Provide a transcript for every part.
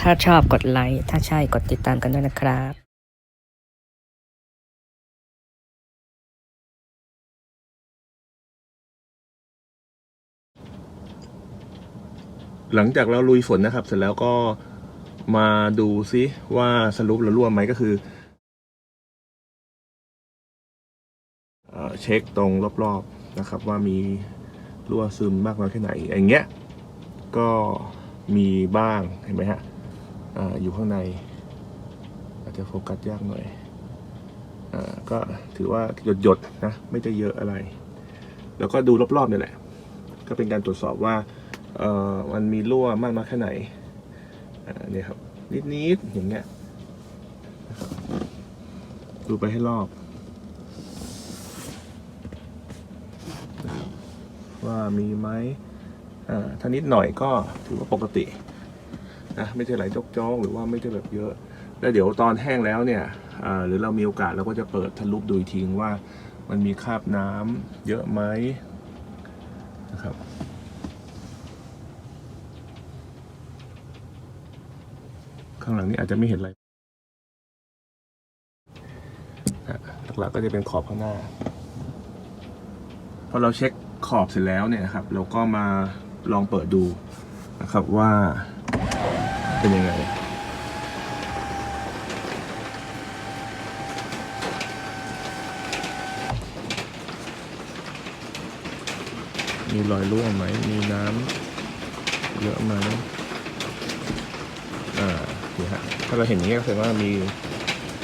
ถ้าชอบกดไลค์ ถ้าใช่กดติดตามกันด้วยนะครับหลังจากเราลุยฝนนะครับ เสร็จแล้วก็มาดูซิว่าสรุปเรารั่วไหมก็คือเอเช็คตรงรอบๆนะครับ ว่ามีรั่วซึมมากน้อยแค่ไหนอย่างเงี้ยก็มีบ้างเห็นไหมฮะ ออยู่ข้างใน อาจจะโฟกัสยากหน่อยอก็ถือว่าหยดๆนะไม่ได้เยอะอะไร แล้วก็ดูรอบๆเนี่ยแหละ ก็เป็นการตรวจสอบว่าเออมันมีรั่วมากน้อยแค่ไหนเนี่ยครับนิดๆอย่างเงี้ยดูไปให้รอบ ว่ามีไหมอ่าถ้านิดหน่อยก็ถือว่าปกติ นะไม่ใช่ไหลจกจ้องหรือว่าไม่ใช่แบบเยอะ แล้วเดี๋ยวตอนแห้งแล้วเนี่ยหรือเรามีโอกาสเราก็จะเปิดทะลุดูอีกทีว่ามันมีคราบน้ำเยอะไหมนะครับข้างหลังนี่อาจจะไม่เห็นอะไรอะหลักๆก็จะเป็นขอบข้างหน้าพอเราเช็คขอบเสร็จแล้วเนี่ยนะครับ เราก็มาลองเปิดดูนะครับว่า เป็นยังไงมีรอยรั่วไหม มีน้ำเยอะไหมอ่านี่ฮะ ถ้าเราเห็นอย่างนี้ก็แสดงว่ามี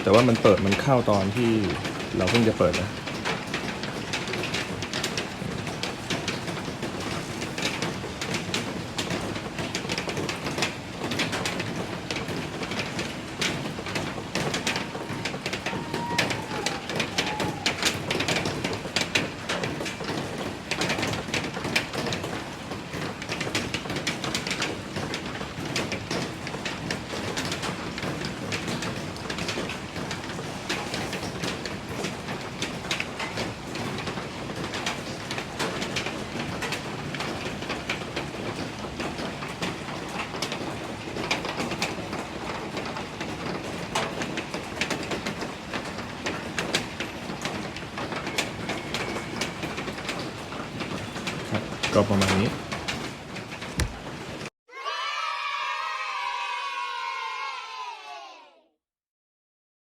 แต่ว่ามันเปิดมันเข้าตอนที่เราเพิ่งจะเปิดนะ ครั